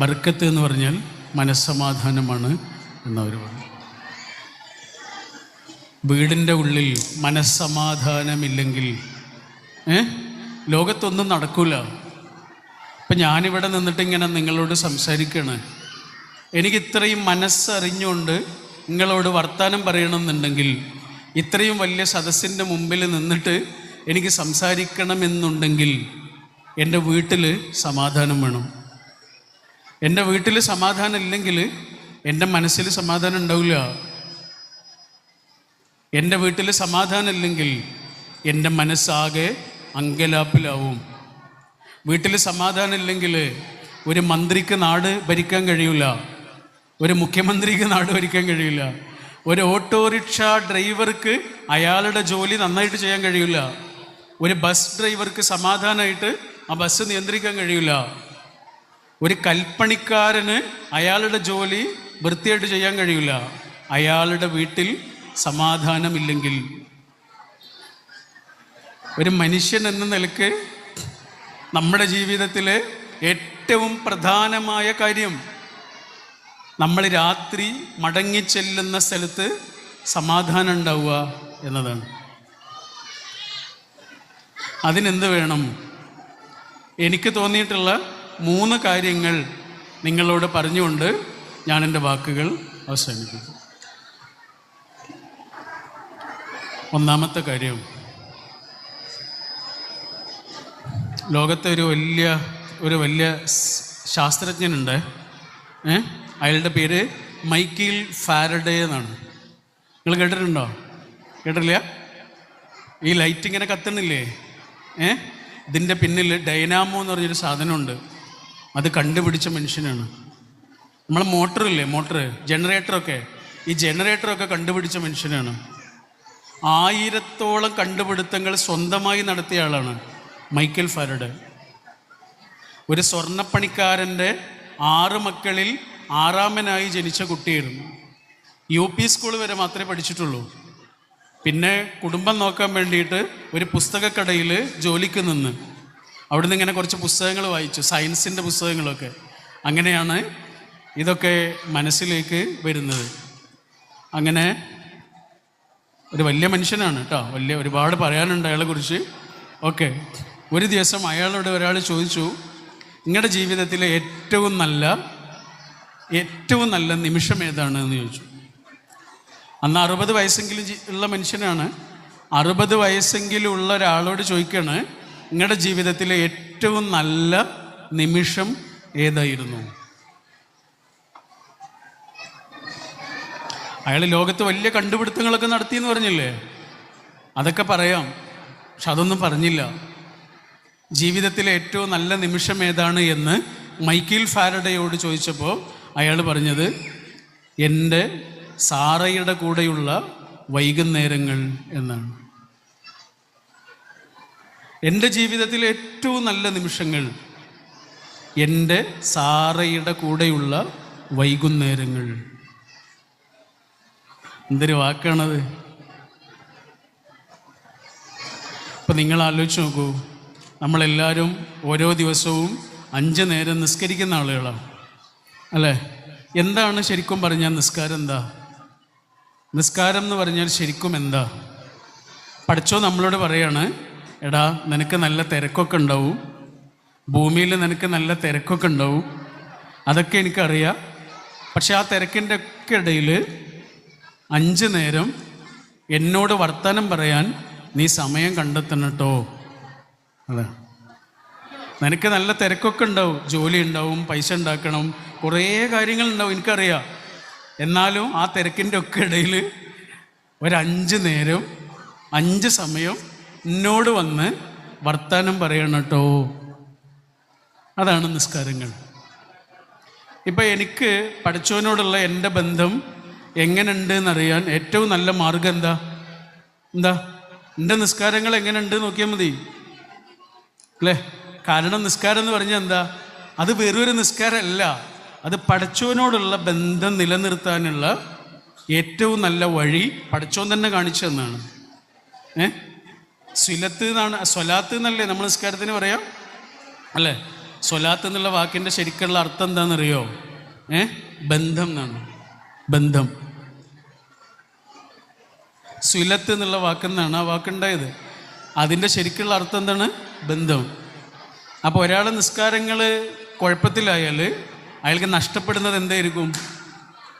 ബർക്കത്ത് എന്ന് പറഞ്ഞാൽ മനസ്സമാധാനമാണ് എന്നവർ പറഞ്ഞു. വീടിന്റെ ഉള്ളിൽ മനസ്സമാധാനമില്ലെങ്കിൽ ഏ? ലോകത്തൊന്നും നടക്കൂല. ഇപ്പം ഞാനിവിടെ നിന്നിട്ട് ഇങ്ങനെ നിങ്ങളോട് സംസാരിക്കുകയാണ് എനിക്ക് ഇത്രയും മനസ്സറിഞ്ഞുകൊണ്ട് നിങ്ങളോട് വർത്തമാനം പറയണമെന്നുണ്ടെങ്കിൽ ഇത്രയും വലിയ സദസ്സിന്റെ മുമ്പിൽ നിന്നിട്ട് എനിക്ക് സംസാരിക്കണമെന്നുണ്ടെങ്കിൽ എന്റെ വീട്ടിൽ സമാധാനം വേണം. എന്റെ വീട്ടിൽ സമാധാനം ഇല്ലെങ്കിൽ എന്റെ മനസ്സിൽ സമാധാനം ഉണ്ടാവില്ല. എന്റെ വീട്ടിൽ സമാധാനം ഇല്ലെങ്കിൽ എന്റെ മനസ്സാകെ അങ്കലാപ്പിലാവും. വീട്ടിൽ സമാധാനം ഇല്ലെങ്കിൽ ഒരു മന്ത്രിക്ക് നാട് ഭരിക്കാൻ കഴിയില്ല ഒരു മുഖ്യമന്ത്രിക്ക് നാട് ഭരിക്കാൻ കഴിയില്ല ഒരു ഓട്ടോറിക്ഷ ഡ്രൈവർക്ക് അയാളുടെ ജോലി നന്നായിട്ട് ചെയ്യാൻ കഴിയില്ല ഒരു ബസ് ഡ്രൈവർക്ക് സമാധാനമായിട്ട് ആ ബസ് നിയന്ത്രിക്കാൻ കഴിയില്ല ഒരു കൽപ്പണിക്കാരന് അയാളുടെ ജോലി വൃത്തിയായിട്ട് ചെയ്യാൻ കഴിയില്ല. അയാളുടെ വീട്ടിൽ സമാധാനമില്ലെങ്കിൽ. ഒരു മനുഷ്യൻ എന്ന നിലയ്ക്ക് നമ്മുടെ ജീവിതത്തിലെ ഏറ്റവും പ്രധാനമായ കാര്യം നമ്മൾ രാത്രി മടങ്ങിച്ചെല്ലുന്ന സ്ഥലത്ത് സമാധാനം ഉണ്ടാവുക എന്നതാണ്. അതിനെന്ത് വേണം? എനിക്ക് തോന്നിയിട്ടുള്ള മൂന്ന് കാര്യങ്ങൾ നിങ്ങളോട് പറഞ്ഞുകൊണ്ട് ഞാൻ എന്റെ വാക്കുകൾ അവസാനിപ്പിക്കും. ഒന്നാമത്തെ കാര്യം ലോകത്തെ ഒരു വലിയ ഒരു വലിയ ശാസ്ത്രജ്ഞനുണ്ട് അയാളുടെ പേര് മൈക്കിൾ ഫാരഡേ എന്നാണ്. നിങ്ങൾ കേട്ടിട്ടുണ്ടോ? കേട്ടില്ല ഈ ലൈറ്റ് ഇങ്ങനെ കത്തണില്ലേ ഏ? ഇതിന്റെ പിന്നിൽ ഡൈനാമോ എന്ന് പറഞ്ഞൊരു സാധനമുണ്ട്. അത് കണ്ടുപിടിച്ച മനുഷ്യനാണ്. നമ്മളെ മോട്ടറില്ലേ മോട്ടർ ജനറേറ്ററൊക്കെ ഈ ജനറേറ്ററൊക്കെ കണ്ടുപിടിച്ച മനുഷ്യനാണ്. ആയിരത്തോളം കണ്ടുപിടുത്തങ്ങൾ സ്വന്തമായി നടത്തിയ ആളാണ് മൈക്കൽ ഫാരഡ്. ഒരു സ്വർണപ്പണിക്കാരന്റെ ആറ് മക്കളിൽ ആറാമനായി ജനിച്ച കുട്ടിയായിരുന്നു. യു പി സ്കൂൾ വരെ മാത്രമേ പഠിച്ചിട്ടുള്ളൂ. പിന്നെ കുടുംബം നോക്കാൻ വേണ്ടിയിട്ട് ഒരു പുസ്തകക്കടയിൽ ജോലിക്ക് നിന്ന്. അവിടുന്ന് ഇങ്ങനെ കുറച്ച് പുസ്തകങ്ങൾ വായിച്ചു സയൻസിന്റെ പുസ്തകങ്ങളൊക്കെ. അങ്ങനെയാണ് ഇതൊക്കെ മനസ്സിലേക്ക് വരുന്നത്. അങ്ങനെ ഒരു വലിയ മനുഷ്യനാണ് കേട്ടോ വലിയ ഒരുപാട് പറയാനുണ്ട് അയാളെ കുറിച്ച്. ഓക്കെ. ഒരു ദിവസം അയാളോട് ഒരാൾ ചോദിച്ചു നിങ്ങളുടെ ജീവിതത്തിലെ ഏറ്റവും നല്ല ഏറ്റവും നല്ല നിമിഷം ഏതാണ്? എന്ന് ചോദിച്ചു. അന്ന് അറുപത് വയസ്സെങ്കിലും ഉള്ള മനുഷ്യനാണ്. അറുപത് വയസ്സെങ്കിലും ഉള്ള ഒരാളോട് ചോദിക്കുകയാണ് നിങ്ങളുടെ ജീവിതത്തിലെ ഏറ്റവും നല്ല നിമിഷം ഏതായിരുന്നു? അയാൾ ലോകത്ത് വലിയ കണ്ടുപിടുത്തങ്ങളൊക്കെ നടത്തി എന്ന് പറഞ്ഞില്ലേ? അതൊക്കെ പറയാം പക്ഷെ അതൊന്നും പറഞ്ഞില്ല. ജീവിതത്തിലെ ഏറ്റവും നല്ല നിമിഷം ഏതാണ് എന്ന് മൈക്കിൾ ഫാരഡയോട് ചോദിച്ചപ്പോൾ അയാൾ പറഞ്ഞത് എന്റെ സാറയുടെ കൂടെയുള്ള വൈകുന്നേരങ്ങൾ എന്നാണ്. എന്റെ ജീവിതത്തിലെ ഏറ്റവും നല്ല നിമിഷങ്ങൾ എന്റെ സാറയുടെ കൂടെയുള്ള വൈകുന്നേരങ്ങൾ. എന്തൊരു വാക്കാണത്? ഇപ്പം നിങ്ങൾ ആലോചിച്ച് നോക്കൂ നമ്മളെല്ലാവരും ഓരോ ദിവസവും അഞ്ച് നേരം നിസ്കരിക്കുന്ന ആളുകളാണ്. അല്ലേ? എന്താണ് ശരിക്കും പറഞ്ഞാൽ നിസ്കാരം എന്താ? നിസ്കാരം എന്ന് പറഞ്ഞാൽ ശരിക്കും എന്താ? പഠിച്ചോ നമ്മളോട് പറയാണ് എടാ നിനക്ക് നല്ല തിരക്കൊക്കെ ഉണ്ടാവും. ഭൂമിയിൽ നിനക്ക് നല്ല തിരക്കൊക്കെ ഉണ്ടാവും. അതൊക്കെ എനിക്കറിയാം. പക്ഷെ ആ തിരക്കിന്റെ ഒക്കെ ഇടയിൽ അഞ്ച് നേരം എന്നോട് വർത്തമാനം പറയാൻ നീ സമയം കണ്ടെത്തണം കേട്ടോ. അതെ. നിനക്ക് നല്ല തിരക്കൊക്കെ ഉണ്ടാവും. ജോലി ഉണ്ടാവും പൈസ ഉണ്ടാക്കണം കുറേ കാര്യങ്ങൾ ഉണ്ടാവും എനിക്കറിയാം. എന്നാലും ആ തിരക്കിന്റെ ഒക്കെ ഇടയിൽ ഒരഞ്ച് നേരം അഞ്ച് സമയം എന്നോട് വന്ന് വർത്താനം പറയണം കേട്ടോ. അതാണ് നിസ്കാരങ്ങൾ. ഇപ്പം എനിക്ക് പഠിച്ചവനോടുള്ള എന്റെ ബന്ധം എങ്ങനെയുണ്ട് എന്നറിയാൻ ഏറ്റവും നല്ല മാർഗം എന്താ? എന്താ? എന്റെ നിസ്കാരങ്ങൾ എങ്ങനെയുണ്ട് നോക്കിയാൽ മതി. അല്ലേ? കാരണം നിസ്കാരം എന്ന് പറഞ്ഞാൽ എന്താ? അത് വെറൊരു നിസ്കാരമല്ല. അത് പഠിച്ചവനോടുള്ള ബന്ധം നിലനിർത്താനുള്ള ഏറ്റവും നല്ല വഴി പഠിച്ചോൻ തന്നെ കാണിച്ചു തന്നാണ്. ഏ? സ്വലത്ത് എന്നാണ് സ്വലാത്ത് എന്നല്ലേ നമ്മൾ നിസ്കാരത്തിന് പറയാം? അല്ലേ? സ്വലാത്ത് എന്നുള്ള വാക്കിന്റെ ശരിക്കുള്ള അർത്ഥം എന്താണെന്നറിയോ? ഏ? ബന്ധം എന്നാണ്. ബന്ധം. സുലത്ത് എന്നുള്ള വാക്കെന്നാണ് ആ വാക്കുണ്ടായത്. അതിന്റെ ശരിക്കുള്ള അർത്ഥം എന്താണ്? ബന്ധം. അപ്പോൾ ഒരാൾ നിസ്കാരങ്ങൾ കുഴപ്പത്തിലായാൽ അയാൾക്ക് നഷ്ടപ്പെടുന്നത് എന്തായിരിക്കും?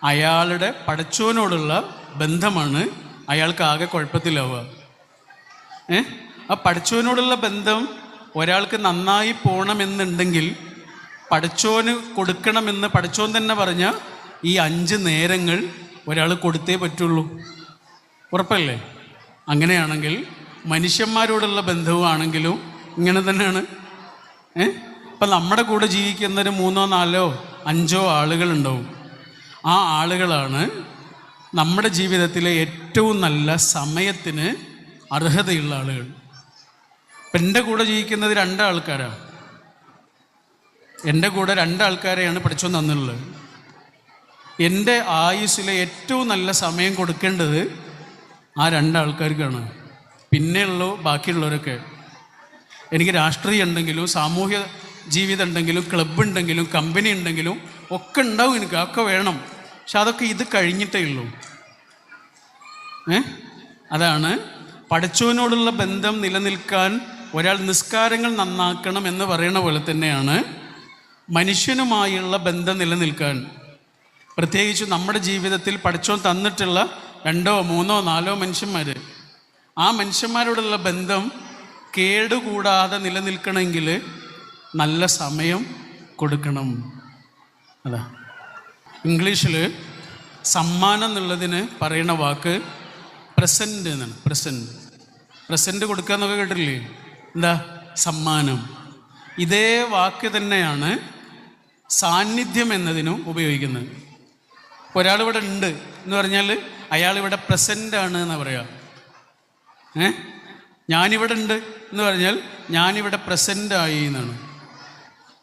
അയാളുടെ പടച്ചോനോടുള്ള ബന്ധമാണ് അയാൾക്ക് ആകെ കുഴപ്പത്തിലാവുക. ഏ? ആ പഠിച്ചവനോടുള്ള ബന്ധം ഒരാൾക്ക് നന്നായി പോകണമെന്നുണ്ടെങ്കിൽ പഠിച്ചോന് കൊടുക്കണമെന്ന് പഠിച്ചോൻ തന്നെ പറഞ്ഞ ഈ അഞ്ച് നേരങ്ങൾ ഒരാൾ കൊടുത്തേ പറ്റുള്ളൂ. ഉറപ്പല്ലേ? അങ്ങനെയാണെങ്കിൽ മനുഷ്യന്മാരോടുള്ള ബന്ധവുമാണെങ്കിലും ഇങ്ങനെ തന്നെയാണ്. ഏ? ഇപ്പം നമ്മുടെ കൂടെ ജീവിക്കുന്നൊരു മൂന്നോ നാലോ അഞ്ചോ ആളുകളുണ്ടാവും. ആ ആളുകളാണ് നമ്മുടെ ജീവിതത്തിലെ ഏറ്റവും നല്ല സമയത്തിന് അർഹതയുള്ള ആളുകൾ. ഇപ്പം എന്റെ കൂടെ ജീവിക്കുന്നത് രണ്ടാൾക്കാരാണ് എന്റെ കൂടെ രണ്ടാൾക്കാരെയാണ് പഠിച്ചു തന്നുള്ളത് എന്റെ ആയുസ്സിലെ ഏറ്റവും നല്ല സമയം കൊടുക്കേണ്ടത് ആ രണ്ടാൾക്കാർക്കാണ്. പിന്നെയുള്ള ബാക്കിയുള്ളവരൊക്കെ. എനിക്ക് രാഷ്ട്രീയം ഉണ്ടെങ്കിലും സാമൂഹ്യ ജീവിതം ഉണ്ടെങ്കിലും ക്ലബ്ബ് ഉണ്ടെങ്കിലും കമ്പനി ഉണ്ടെങ്കിലും ഒക്കെ ഉണ്ടാവും എനിക്ക് ഒക്കെ വേണം. പക്ഷെ അതൊക്കെ ഇത് കഴിഞ്ഞിട്ടേ ഉള്ളൂ. ഏ? അതാണ് പഠിച്ചവനോടുള്ള ബന്ധം നിലനിൽക്കാൻ ഒരാൾ നിസ്കാരങ്ങൾ നന്നാക്കണം എന്ന് പറയുന്ന പോലെ തന്നെയാണ് മനുഷ്യനുമായുള്ള ബന്ധം നിലനിൽക്കാൻ. പ്രത്യേകിച്ച് നമ്മുടെ ജീവിതത്തിൽ പഠിച്ചോൻ തന്നിട്ടുള്ള രണ്ടോ മൂന്നോ നാലോ മനുഷ്യന്മാർ ആ മനുഷ്യന്മാരോടുള്ള ബന്ധം കേടുകൂടാതെ നിലനിൽക്കണമെങ്കിൽ നല്ല സമയം കൊടുക്കണം. അതാ. ഇംഗ്ലീഷിൽ സമ്മാനം എന്നുള്ളതിന് പറയുന്ന വാക്ക് പ്രസന്റ് എന്നാണ്. പ്രസന്റ് പ്രസന്റ് കൊടുക്കുക എന്നൊക്കെ കേട്ടില്ലേ എന്താ? സമ്മാനം. ഇതേ വാക്ക് തന്നെയാണ് സാന്നിധ്യം എന്നതിനും ഉപയോഗിക്കുന്നത്. ഒരാൾ ഇവിടെ ഉണ്ട് എന്ന് പറഞ്ഞാൽ അയാൾ ഇവിടെ പ്രസന്റ് ആണ് എന്ന് പറയാം. ഏ? ഞാനിവിടെ ഉണ്ട് എന്ന് പറഞ്ഞാൽ ഞാനിവിടെ പ്രസന്റ് ആയി എന്നാണ്.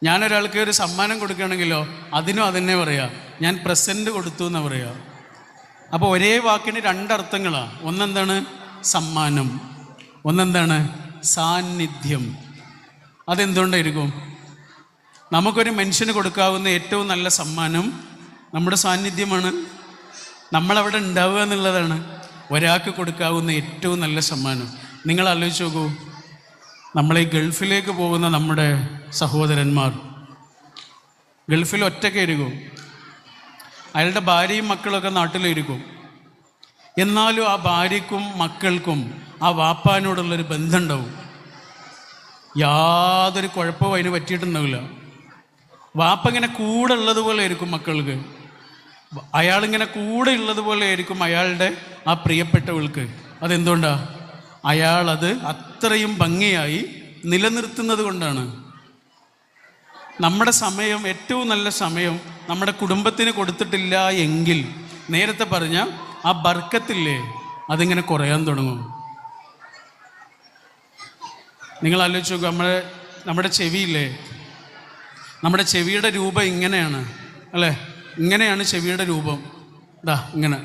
ഞാനൊരാൾക്ക് ഒരു സമ്മാനം കൊടുക്കുകയാണെങ്കിലോ അതിനും അതന്നെ പറയാം. ഞാൻ പ്രസന്റ് കൊടുത്തു എന്ന് പറയാം. അപ്പോൾ ഒരേ വാക്കിന് രണ്ടർത്ഥങ്ങളാണ് ഒന്നെന്താണ്? സമ്മാനം. ഒന്നെന്താണ്? സാന്നിധ്യം. അതെന്തുകൊണ്ടായിരിക്കും? നമുക്കൊരു മനുഷ്യന് കൊടുക്കാവുന്ന ഏറ്റവും നല്ല സമ്മാനം നമ്മുടെ സാന്നിധ്യമാണ്. നമ്മളവിടെ ഉണ്ടാവുക എന്നുള്ളതാണ്. ഒരാൾക്ക് കൊടുക്കാവുന്ന ഏറ്റവും നല്ല സമ്മാനം. നിങ്ങൾ ആലോചിച്ച് നോക്കൂ. നമ്മളെ ഗൾഫിലേക്ക് പോകുന്ന നമ്മുടെ സഹോദരന്മാർ. ഗൾഫിൽ ഒറ്റയ്ക്കായിരിക്കും അയാളുടെ ഭാര്യയും മക്കളൊക്കെ നാട്ടിലിരിക്കും. എന്നാലും ആ ഭാര്യക്കും മക്കൾക്കും ആ വാപ്പാനോടുള്ളൊരു ബന്ധമുണ്ടാവും യാതൊരു കുഴപ്പവും അതിന് പറ്റിയിട്ടുണ്ടാവില്ല. വാപ്പ ഇങ്ങനെ കൂടെ ഉള്ളതുപോലെ ആയിരിക്കും മക്കൾക്ക്. അയാളിങ്ങനെ കൂടെ ഉള്ളതുപോലെ ആയിരിക്കും അയാളുടെ ആ പ്രിയപ്പെട്ടവൾക്ക്. അതെന്തുകൊണ്ടാ? അയാളത് അത് അത്രയും ഭംഗിയായി നിലനിർത്തുന്നത് കൊണ്ടാണ്. നമ്മുടെ സമയം ഏറ്റവും നല്ല സമയം നമ്മുടെ കുടുംബത്തിന് കൊടുത്തിട്ടില്ല എങ്കിൽ നേരത്തെ പറഞ്ഞ ആ ബർക്കത്തില്ലേ അതിങ്ങനെ കുറയാൻ തുടങ്ങും. നിങ്ങൾ ആലോചിച്ച് നോക്കുക നമ്മുടെ നമ്മുടെ ചെവിയില്ലേ? നമ്മുടെ ചെവിയുടെ രൂപം ഇങ്ങനെയാണ് അല്ലേ? ഇങ്ങനെയാണ് ചെവിയുടെ രൂപം. ഇതാ ഇങ്ങനെ.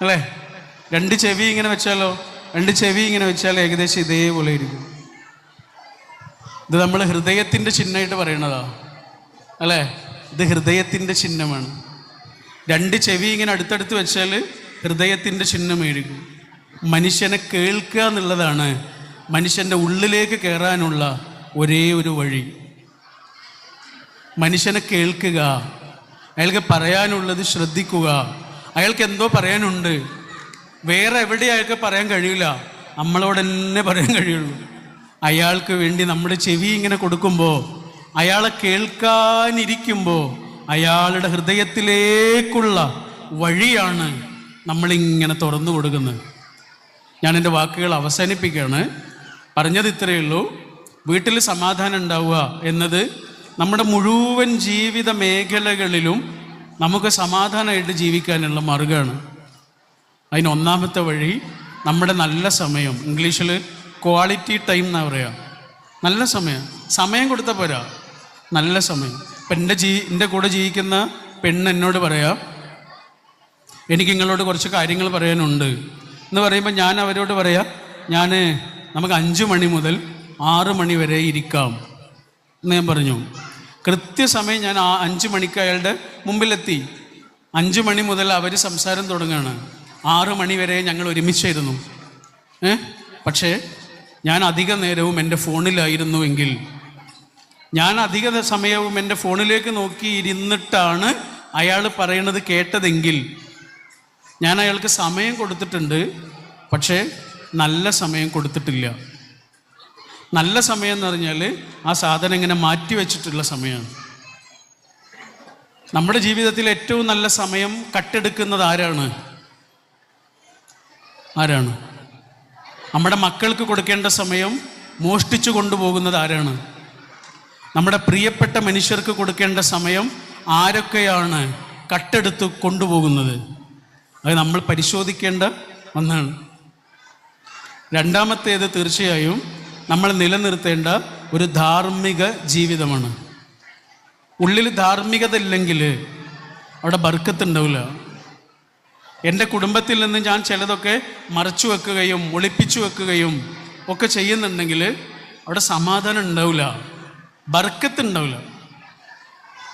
അല്ലേ? രണ്ട് ചെവി ഇങ്ങനെ വെച്ചാലോ? രണ്ട് ചെവി ഇങ്ങനെ വെച്ചാൽ ഏകദേശം ഇതേപോലെ ഇരിക്കും. ഇത് നമ്മൾ ഹൃദയത്തിന്റെ ചിഹ്നമായിട്ട് പറയണതാ. അല്ലേ? ഇത് ഹൃദയത്തിന്റെ ചിഹ്നമാണ്. രണ്ട് ചെവി ഇങ്ങനെ അടുത്തടുത്ത് വെച്ചാൽ ഹൃദയത്തിന്റെ ചിഹ്നമായിരിക്കും മനുഷ്യനെ കേൾക്കുക എന്നുള്ളതാണ് മനുഷ്യന്റെ ഉള്ളിലേക്ക് കയറാനുള്ള ഒരേ ഒരു വഴി. മനുഷ്യനെ കേൾക്കുക അയാൾക്ക് പറയാനുള്ളത് ശ്രദ്ധിക്കുക. അയാൾക്ക് എന്തോ പറയാനുണ്ട്. വേറെ എവിടെ അയാൾക്ക് പറയാൻ കഴിയില്ല. നമ്മളോട് തന്നെ പറയാൻ കഴിയുള്ളൂ. അയാൾക്ക് വേണ്ടി നമ്മുടെ ചെവി ഇങ്ങനെ കൊടുക്കുമ്പോൾ അയാളെ കേൾക്കാനിരിക്കുമ്പോൾ അയാളുടെ ഹൃദയത്തിലേക്കുള്ള വഴിയാണ് നമ്മളിങ്ങനെ തുറന്നു കൊടുക്കുന്നത്. ഞാൻ എന്റെ വാക്കുകൾ അവസാനിപ്പിക്കുകയാണ്. പറഞ്ഞത് ഇത്രയേ ഉള്ളൂ. വീട്ടിൽ സമാധാനം ഉണ്ടാവുക എന്നത് നമ്മുടെ മുഴുവൻ ജീവിത മേഖലകളിലും നമുക്ക് സമാധാനമായിട്ട് ജീവിക്കാനുള്ള മാർഗമാണ്. അതിന് ഒന്നാമത്തെ വഴി നമ്മുടെ നല്ല സമയം. ഇംഗ്ലീഷിൽ ക്വാളിറ്റി ടൈം എന്നാ പറയുക നല്ല സമയം. സമയം കൊടുത്താൽ പോരാ. നല്ല സമയം. ഇപ്പം എന്റെ ജീ എന്റെ കൂടെ ജീവിക്കുന്ന പെണ്ണ് എന്നോട് പറയാം എനിക്ക് നിങ്ങളോട് കുറച്ച് കാര്യങ്ങൾ പറയാനുണ്ട്. എന്ന് പറയുമ്പോൾ ഞാൻ അവരോട് പറയാം ഞാൻ നമുക്ക് അഞ്ച് മണി മുതൽ ആറ് മണി വരെ ഇരിക്കാം. എന്ന് ഞാൻ പറഞ്ഞു. കൃത്യസമയം ഞാൻ ആ അഞ്ച് മണിക്ക് അയാളുടെ മുമ്പിലെത്തി. അഞ്ച് മണി മുതൽ അവർ സംസാരം തുടങ്ങുകയാണ് ആറ് മണി വരെ ഞങ്ങൾ ഒരുമിച്ചായിരുന്നു. ഏ? പക്ഷേ ഞാൻ അധിക നേരവും എന്റെ ഫോണിലായിരുന്നു എങ്കിൽ ഞാൻ അധിക സമയവും എന്റെ ഫോണിലേക്ക് നോക്കി ഇരുന്നിട്ടാണ് അയാൾ പറയുന്നത് കേട്ടതെങ്കിൽ. ഞാൻ അയാൾക്ക് സമയം കൊടുത്തിട്ടുണ്ട് പക്ഷേ നല്ല സമയം കൊടുത്തിട്ടില്ല. നല്ല സമയം എന്ന് പറഞ്ഞാൽ ആ സാധനം ഇങ്ങനെ മാറ്റി വെച്ചിട്ടുള്ള സമയമാണ്. നമ്മുടെ ജീവിതത്തിൽ ഏറ്റവും നല്ല സമയം കട്ടെടുക്കുന്നത് ആരാണ്? ആരാണ്? നമ്മുടെ മക്കൾക്ക് കൊടുക്കേണ്ട സമയം മോഷ്ടിച്ചു കൊണ്ടുപോകുന്നത് ആരാണ്? നമ്മുടെ പ്രിയപ്പെട്ട മനുഷ്യർക്ക് കൊടുക്കേണ്ട സമയം ആരൊക്കെയാണ് കട്ടെടുത്ത് കൊണ്ടുപോകുന്നത്? അത് നമ്മൾ പരിശോധിക്കേണ്ട ഒന്നാണ്. രണ്ടാമത്തേത് തീർച്ചയായും നമ്മൾ നിലനിർത്തേണ്ട ഒരു ധാർമ്മിക ജീവിതമാണ്. ഉള്ളിൽ ധാർമ്മികത ഇല്ലെങ്കിൽ അവിടെ ബർക്കത്തുണ്ടാവില്ല. എന്റെ കുടുംബത്തിൽ നിന്ന് ഞാൻ ചിലതൊക്കെ മറച്ചു വെക്കുകയും ഒളിപ്പിച്ചു വെക്കുകയും ഒക്കെ ചെയ്യുന്നുണ്ടെങ്കിൽ അവിടെ സമാധാനം ഉണ്ടാവില്ല. ബർക്കത്ത് ഉണ്ടാവില്ല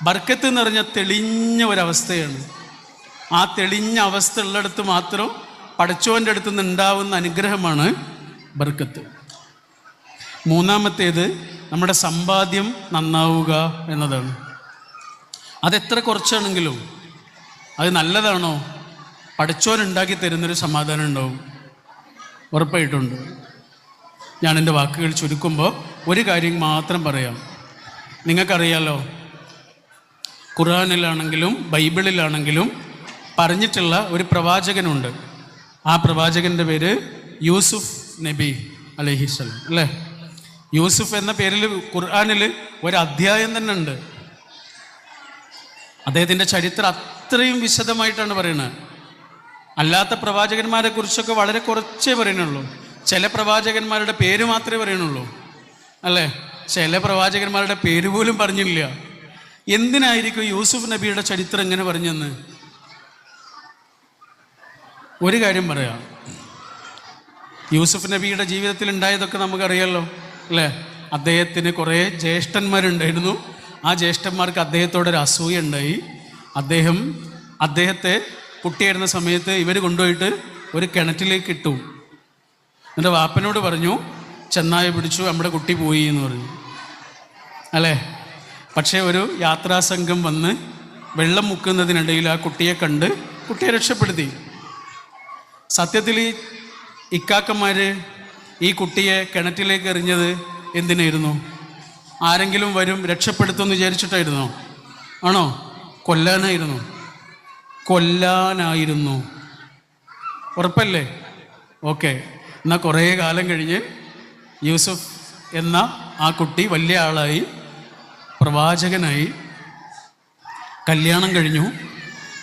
ബർക്കത്ത് എന്ന് പറഞ്ഞാൽ തെളിഞ്ഞ ഒരവസ്ഥയാണ്. ആ തെളിഞ്ഞ അവസ്ഥ ഉള്ളിടത്ത് മാത്രം പടച്ചോന്റെ അടുത്ത് നിന്ന് ഉണ്ടാവുന്ന അനുഗ്രഹമാണ് ബർക്കത്ത്. മൂന്നാമത്തേത് നമ്മുടെ സമ്പാദ്യം നന്നാവുക എന്നതാണ്. അതെത്ര കുറച്ചാണെങ്കിലും അത് നല്ലതാണോ? പഠിച്ചോൻ ഉണ്ടാക്കി തരുന്നൊരു സമാധാനം ഉണ്ടാവും. ഉറപ്പായിട്ടുണ്ട്. ഞാൻ എന്റെ വാക്കുകൾ ചുരുക്കുമ്പോൾ ഒരു കാര്യം മാത്രം പറയാം. നിങ്ങൾക്കറിയാലോ? ഖുറാനിലാണെങ്കിലും ബൈബിളിലാണെങ്കിലും പറഞ്ഞിട്ടുള്ള ഒരു പ്രവാചകനുണ്ട്. ആ പ്രവാചകന്റെ പേര് യൂസുഫ് നബി അലഹിസ്വലം അല്ലേ? യൂസുഫ് എന്ന പേരിൽ ഖുർആാനിൽ ഒരു അധ്യായം തന്നെ ഉണ്ട്. അദ്ദേഹത്തിന്റെ ചരിത്രം അത്രയും വിശദമായിട്ടാണ് പറയുന്നത്. അല്ലാത്ത പ്രവാചകന്മാരെ കുറിച്ചൊക്കെ വളരെ കുറച്ചേ പറയുന്നുള്ളൂ. ചില പ്രവാചകന്മാരുടെ പേര് മാത്രമേ പറയുന്നുള്ളൂ. അല്ലേ? ചില പ്രവാചകന്മാരുടെ പേര് പോലും പറഞ്ഞില്ല. എന്തിനായിരിക്കും യൂസുഫ് നബിയുടെ ചരിത്രം എങ്ങനെ പറഞ്ഞെന്ന്? ഒരു കാര്യം പറയാം. യൂസുഫ് നബിയുടെ ജീവിതത്തിൽ ഉണ്ടായതൊക്കെ നമുക്കറിയാലോ അല്ലേ? അദ്ദേഹത്തിന് കുറേ ജ്യേഷ്ഠന്മാരുണ്ടായിരുന്നു. ആ ജ്യേഷ്ഠന്മാർക്ക് അദ്ദേഹത്തോടൊരു അസൂയ ഉണ്ടായി അദ്ദേഹം അദ്ദേഹത്തെ കുട്ടിയായിരുന്ന സമയത്ത് ഇവർ കൊണ്ടുപോയിട്ട് ഒരു കിണറ്റിലേക്ക് ഇട്ടു. എന്റെ വാപ്പനോട് പറഞ്ഞു ചെന്നായ പിടിച്ചു നമ്മുടെ കുട്ടി പോയി എന്ന് പറഞ്ഞു. അല്ലേ? പക്ഷേ ഒരു യാത്രാസംഘം വന്ന് വെള്ളം മുക്കുന്നതിനിടയിൽ ആ കുട്ടിയെ കണ്ട് കുട്ടിയെ രക്ഷപ്പെടുത്തി. സത്യത്തിൽ ഈ ഇക്കാക്കന്മാർ ഈ കുട്ടിയെ കിണറ്റിലേക്ക് എറിഞ്ഞത് എന്തിനായിരുന്നു? ആരെങ്കിലും വരും രക്ഷപ്പെടുത്തുമെന്ന് വിചാരിച്ചിട്ടായിരുന്നോ? ആണോ? കൊല്ലാനായിരുന്നു. കൊല്ലാനായിരുന്നു. ഉറപ്പല്ലേ? ഓക്കെ. എന്നാൽ കുറേ കാലം കഴിഞ്ഞ് യൂസുഫ് എന്ന ആ കുട്ടി വലിയ ആളായി പ്രവാചകനായി. കല്യാണം കഴിഞ്ഞു.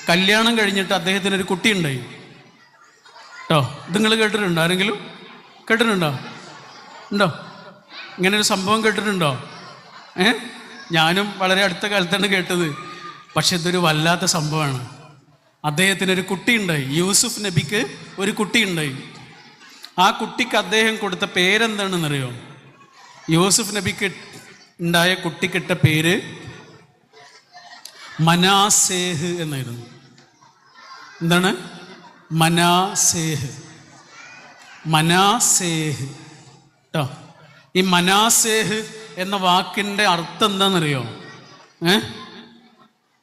കല്യാണം കഴിഞ്ഞിട്ട് അദ്ദേഹത്തിന് ഒരു കുട്ടി ഉണ്ടായി കേട്ടോ ഇത് നിങ്ങൾ കേട്ടിട്ടുണ്ടോ? ആരെങ്കിലും കേട്ടിട്ടുണ്ടോ? ഉണ്ടോ? ഇങ്ങനെ ഒരു സംഭവം കേട്ടിട്ടുണ്ടോ? ഏ? ഞാനും വളരെ അടുത്ത കാലത്താണ് കേട്ടത്. പക്ഷെ ഇതൊരു വല്ലാത്ത സംഭവമാണ്. അദ്ദേഹത്തിന് ഒരു കുട്ടി കുട്ടിയുണ്ടായി. യൂസുഫ് നബിക്ക് ഒരു കുട്ടി കുട്ടിയുണ്ടായി. ആ കുട്ടിക്ക് അദ്ദേഹം കൊടുത്ത പേരെന്താണെന്നറിയോ? യൂസുഫ് നബിക്ക് ഉണ്ടായ കുട്ടിക്കിട്ട പേര് മനാസേഹ് എന്നായിരുന്നു. എന്താണ്? മനാസേഹ്. മനാസേഹ്. കേട്ടോ ഈ മനാസേഹ് എന്ന വാക്കിന്റെ അർത്ഥം എന്താണെന്നറിയോ? ഏ?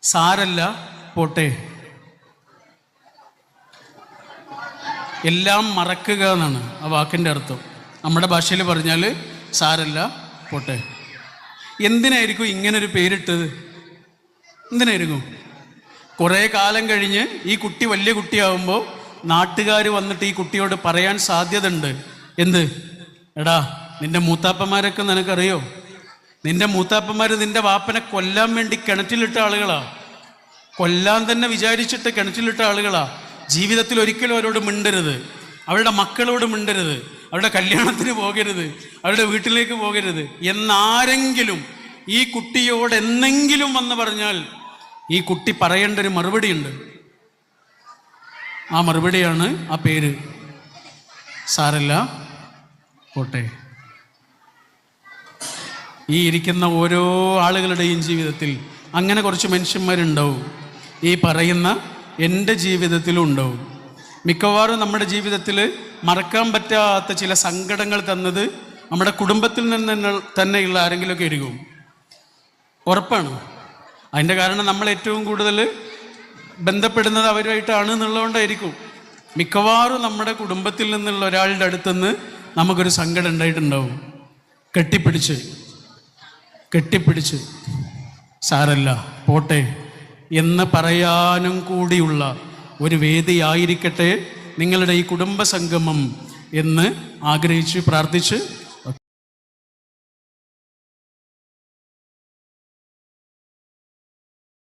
സാരല്ല. പോട്ടെ. എല്ലാം മറക്കുക എന്നാണ് ആ വാക്കിന്റെ അർത്ഥം. നമ്മുടെ ഭാഷയിൽ പറഞ്ഞാൽ സാരല്ല പോട്ടെ. എന്തിനായിരിക്കും ഇങ്ങനൊരു പേരിട്ടത്? എന്തിനായിരിക്കും? കുറേ കാലം കഴിഞ്ഞ് ഈ കുട്ടി വലിയ കുട്ടിയാവുമ്പോൾ നാട്ടുകാർ വന്നിട്ട് ഈ കുട്ടിയോട് പറയാൻ സാധ്യതയുണ്ട്. എന്ത്? എടാ നിന്റെ മൂത്താപ്പന്മാരൊക്കെ നിനക്കറിയോ? നിന്റെ മൂത്താപ്പന്മാർ നിന്റെ വാപ്പനെ കൊല്ലാൻ വേണ്ടി കിണറ്റിലിട്ട ആളുകളാ. കൊല്ലാൻ തന്നെ വിചാരിച്ചിട്ട് കിണറ്റിലിട്ട ആളുകളാ. ജീവിതത്തിൽ ഒരിക്കലും അവരോട് മിണ്ടരുത്. അവരുടെ മക്കളോട് മിണ്ടരുത്. അവരുടെ കല്യാണത്തിന് പോകരുത്. അവരുടെ വീട്ടിലേക്ക് പോകരുത്. എന്നാരെങ്കിലും ഈ കുട്ടിയോട് എന്നെങ്കിലും വന്ന് പറഞ്ഞാൽ ഈ കുട്ടി പറയേണ്ട ഒരു മറുപടിയുണ്ട്. ആ മറുപടിയാണ് ആ പേര്. സാരല്ല പോട്ടെ. ഈ ഇരിക്കുന്ന ഓരോ ആളുകളുടെയും ജീവിതത്തിൽ അങ്ങനെ കുറച്ച് മനുഷ്യന്മാരുണ്ടാവും. ഈ പറയുന്ന എന്റെ ജീവിതത്തിലും ഉണ്ടാവും മിക്കവാറും നമ്മുടെ ജീവിതത്തിൽ മറക്കാൻ പറ്റാത്ത ചില സങ്കടങ്ങൾ തന്നത് നമ്മുടെ കുടുംബത്തിൽ നിന്ന് തന്നെ- തന്നെയുള്ള ആരെങ്കിലുമൊക്കെ എഴുകും ഉറപ്പാണ്. അതിന്റെ കാരണം നമ്മൾ ഏറ്റവും കൂടുതൽ ബന്ധപ്പെടുന്നത് അവരുമായിട്ടാണ് എന്നുള്ളതുകൊണ്ടായിരിക്കും. മിക്കവാറും നമ്മുടെ കുടുംബത്തിൽ നിന്നുള്ള ഒരാളുടെ അടുത്തുനിന്ന് നമുക്കൊരു സങ്കടം ഉണ്ടായിട്ടുണ്ടാവും. കെട്ടിപ്പിടിച്ച്. കെട്ടിപ്പിടിച്ച്. സാരല്ല പോട്ടെ. എന്ന് പറയാനും കൂടിയുള്ള ഒരു വേദിയായിരിക്കട്ടെ നിങ്ങളുടെ ഈ കുടുംബ സംഗമം എന്ന് ആഗ്രഹിച്ച് പ്രാർത്ഥിച്ച്